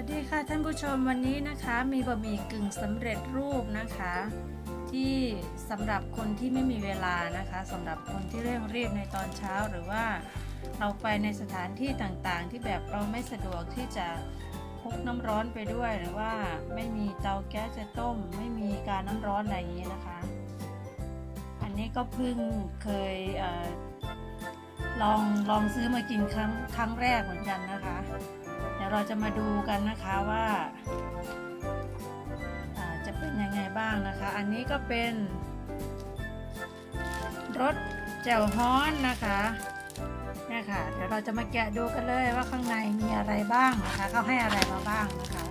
วัสดีค่ะท่านผู้ชมวันนี้นะคะมีบะหมี่กึ่งสำเร็จรูปนะคะ ที่สำหรับคนที่ไม่มีเวลานะคะสำหรับคนที่เร่งรีบในตอนเช้าหรือว่าเราไปในสถานที่ต่างๆ ที่แบบเราไม่สะดวกที่จะพกน้ำร้อนไปด้วย หรือว่าไม่มีเตาแก๊สจะต้ม ไม่มีการน้ำร้อนอะไรอย่างนี้นะคะ อันนี้ก็เพิ่งเคยเออลองลองซื้อมากินครั้งครั้งแรกเหมือนกันนะคะ ยวเราจะมาดูกันนะคะว่าจะเป็นยังไงบ้างนะคะ อันนี้ก็เป็นรสแจ่วฮ้อนนะคะเนี่ยค่ะเดี๋ยวเราจะมาแกะดูกันเลยว่าข้างในมีอะไรบ้างนะคะเขาให้อะไรมาบ้างนะคะ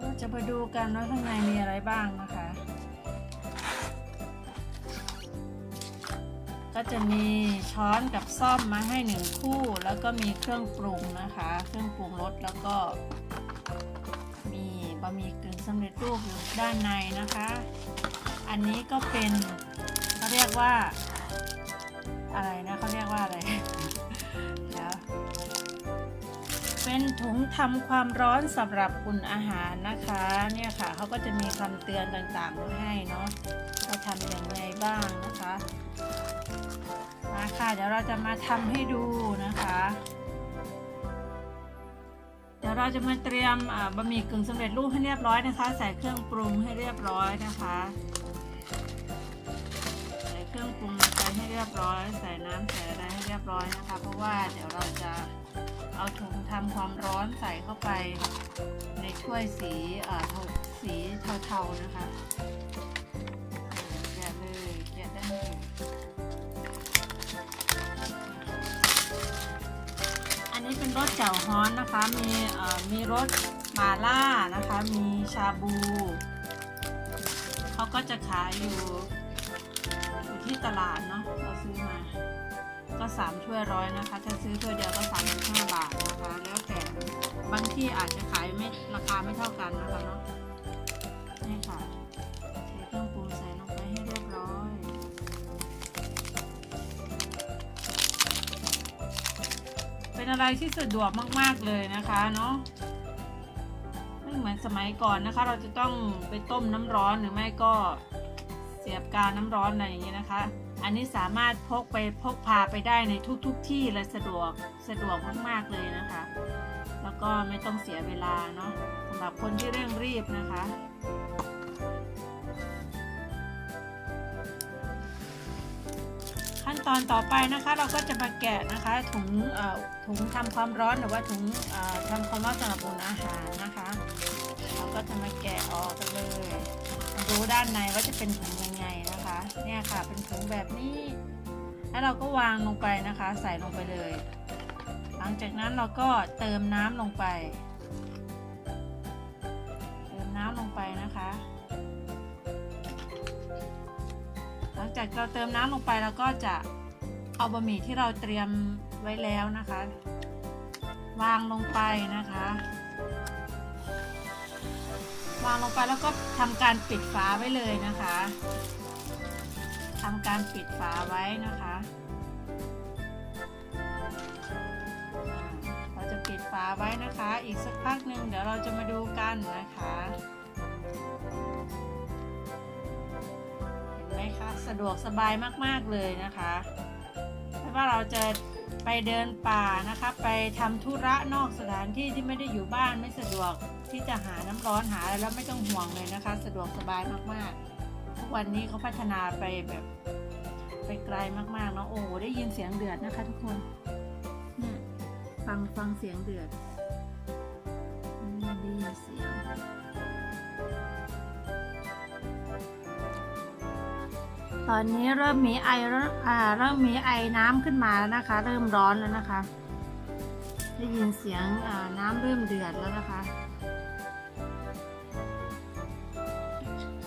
เราจะมาดูกันว่าข้างในมีอะไรบ้างนะคะ ก็จะมีช้อนกับซ่อมมาให้หนึ่งคู่ แล้วก็มีเครื่องปรุงนะคะ เครื่องปรุงรสแล้วก็ มีบะหมี่กึ่งสำเร็จรูปอยู่ด้านในนะคะ อันนี้ก็เป็นเขาเรียกว่า อะไรนะเขาเรียกว่าอะไรเดี๋ยวเป็นถุงทำความร้อนสำหรับอุ่นอาหารนะคะ เนี่ยค่ะเขาก็จะมีคำเตือนต่างๆมาให้เนาะว่าทำอย่างไรบ้างนะคะ มาค่ะ เดี๋ยวเราจะมาทำให้ดูนะคะ เดี๋ยวเราจะมาเตรียมบะหมี่กึ่งสำเร็จรูปให้เรียบร้อยนะคะ ใส่เครื่องปรุงให้เรียบร้อยนะคะใส่เครื่องปรุงลงไปให้เรียบร้อย ใส่น้ำใส่อะไรให้เรียบร้อยนะคะ เพราะว่าเดี๋ยวเราจะเอาถุงทำความร้อนใส่เข้าไปในถ้วยสีอ่าเทาสีเทาๆนะคะ รสแจ่วฮ้อนนะคะ มีมีรสมาล่านะคะ มีชาบู เขาก็จะขายอยู่อยู่ที่ตลาดเนาะ เราซื้อมา ก็สามถ้วยร้อยนะคะ ถ้าซื้อถ้วยเดียวก็สามสิบห้าบาทนะคะ แล้วแต่บางที่อาจจะขายไม่ราคาไม่เท่ากันนะคะเนาะ เป็นอะไรที่สะดวกมาก ๆ เลยนะคะเนาะไม่เหมือนสมัยก่อนนะคะ เราจะต้องไปต้มน้ำร้อนหรือไม่ก็เสียบกาน้ำร้อนอะไรอย่างเงี้ยนะคะ อันนี้สามารถพกไปพกพาไปได้ในทุกๆทที่เลยสะดวกสะดวกมาก ๆ เลยนะคะ แล้วก็ไม่ต้องเสียเวลาเนาะสำหรับคนที่เร่งรีบนะคะ ตอนต่อไปนะคะ เราก็จะมาแกะนะคะถุงเอ่อถุงทำความร้อนหรือว่าถุงเอ่อทำความร้อนสำหรับอุ่นอาหารนะคะ เราก็จะมาแกะออกกันเลยดูด้านในว่าจะเป็นถุงยังไงนะคะ เนี่ยค่ะเป็นถุงแบบนี้ แล้วเราก็วางลงไปนะคะ ใส่ลงไปเลย หลังจากนั้นเราก็เติมน้ำลงไป เติมน้ำลงไปนะคะ ลังจากเราเติมน้ำลงไปเราก็จะเอาบะหมี่ที่เราเตรียมไว้แล้วนะคะ วางลงไปนะคะ วางลงไปแล้วก็ทำการปิดฝาไว้เลยนะคะทำการปิดฝาไว้นะคะ เราจะปิดฝาไว้นะคะ อีกสักพักหนึ่งเดี๋ยวเราจะมาดูกันนะคะ มคะสะดวกสบายมากๆเลยนะคะไม่ว่าเราจะไปเดินป่านะคะ ไปทำธุระนอกสถานที่ที่ไม่ได้อยู่บ้านไม่สะดวกที่จะหาน้ำร้อนหาอะไรแล้วไม่ต้องห่วงเลยนะคะ สะดวกสบายมากๆ ทุกวันนี้เขาพัฒนาไปแบบไปไกลมากๆเนาะโอ้โหได้ยินเสียงเดือดนะคะ ทุกคนนี่ฟังฟังเสียงเดือด ตอนนี้เริ่มมีไอเริ่มอ่าเริ่มมีไอน้ำขึ้นมาแล้วนะคะ เริ่มร้อนแล้วนะคะ ได้ยินเสียงอ่าน้ำเริ่มเดือดแล้วนะคะ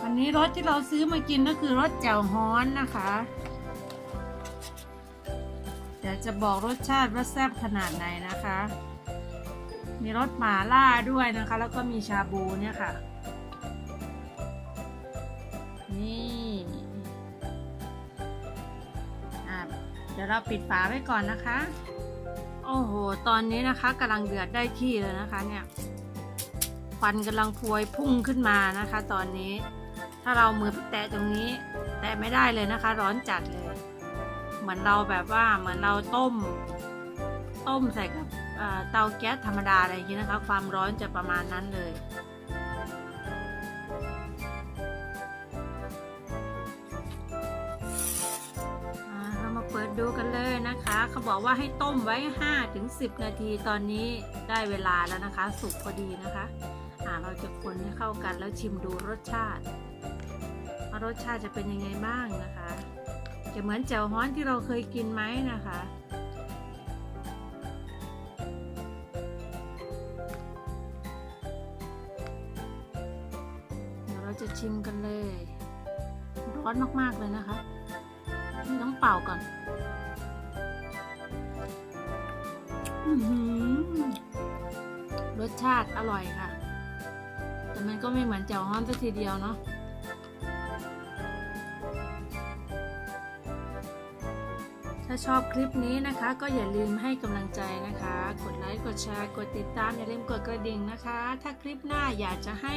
วันนี้รสที่เราซื้อมากินก็คือรสแจ่วฮ้อนนะคะ เดี๋ยวจะบอกรสชาติว่าแซ่บขนาดไหนนะคะ มีรสหมาล่าด้วยนะคะ แล้วก็มีชาบูเนี่ยค่ะ นี่ เดี๋ยวเราปิดฝาไว้ก่อนนะคะ โอ้โห ตอนนี้นะคะกำลังเดือดได้ที่เลยนะคะเนี่ยควันกำลังพวยพุ่งขึ้นมานะคะ ตอนนี้ ถ้าเรามือไปแตะตรงนี้ แตะไม่ได้เลยนะคะ ร้อนจัดเลย เหมือนเราแบบว่าเหมือนเราต้ม ต้มใส่กับเตาแก๊สธรรมดาอะไรอย่างนี้นะคะ ความร้อนจะประมาณนั้นเลย ดูกันเลยนะคะ เขาบอกว่าให้ต้มไว้5ถึง10 นาทีตอนนี้ได้เวลาแล้วนะคะ สุกพอดีนะคะอ่าเราจะคนให้เข้ากันแล้วชิมดูรสชาติว่ารสชาติจะเป็นยังไงบ้างนะคะ จะเหมือนแจ่วฮ้อนที่เราเคยกินไหมนะคะเดี๋ยวเราจะชิมกันเลย ร้อนมาก ๆ เลยนะคะนี่ต้องเป่าก่อน รสชาติอร่อยค่ะ แต่มันก็ไม่เหมือนแจ่วฮ้อนสักทีเดียวเนาะถ้าชอบคลิปนี้นะคะ ก็อย่าลืมให้กำลังใจนะคะ กดไลค์ กดแชร์ กดติดตาม อย่าลืมกดกระดิ่งนะคะ ถ้าคลิปหน้าอยากจะให้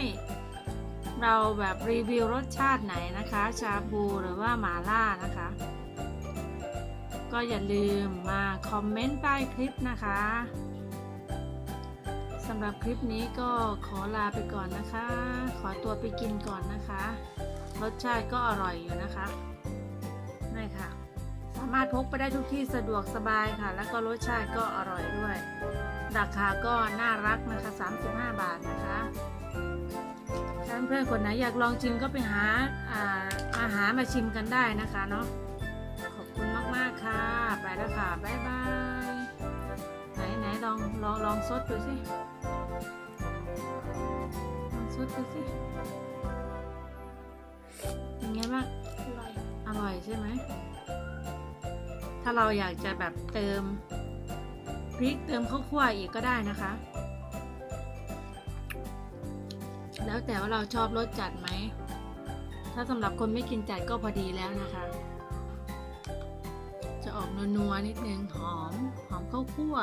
เราแบบรีวิวรสชาติไหนนะคะ ชาบูหรือว่าหมาล่านะคะ ก็อย่าลืมมาคอมเมนต์ใต้คลิปนะคะสำหรับคลิปนี้ก็ขอลาไปก่อนนะคะ ขอตัวไปกินก่อนนะคะ รสชาติก็อร่อยอยู่นะคะนี่ค่ะ สามารถพกไปได้ทุกที่สะดวกสบายค่ะ แล้วก็รสชาติก็อร่อยด้วย ราคาก็น่ารักนะคะ 35 บาทนะคะถ้าเพื่อนๆคนไหนอยากลองชิมก็ไปหาอาอาหารมาชิมกันได้นะคะเนาะ ค่ะ ไปแล้วค่ะ บ๊ายบาย ไหนไหนลองลองลองซดดูสิ ลองซดดูสิเป็นไงบ้าง อร่อย อร่อยใช่ไหม ถ้าเราอยากจะแบบเติมพริกเติมข้าวคั่วอีกก็ได้นะคะ แล้วแต่ว่าเราชอบรสจัดไหม ถ้าสำหรับคนไม่กินจัดก็พอดีแล้วนะคะ ออกนัวๆนิดนึงหอม หอมข้าวคั่ว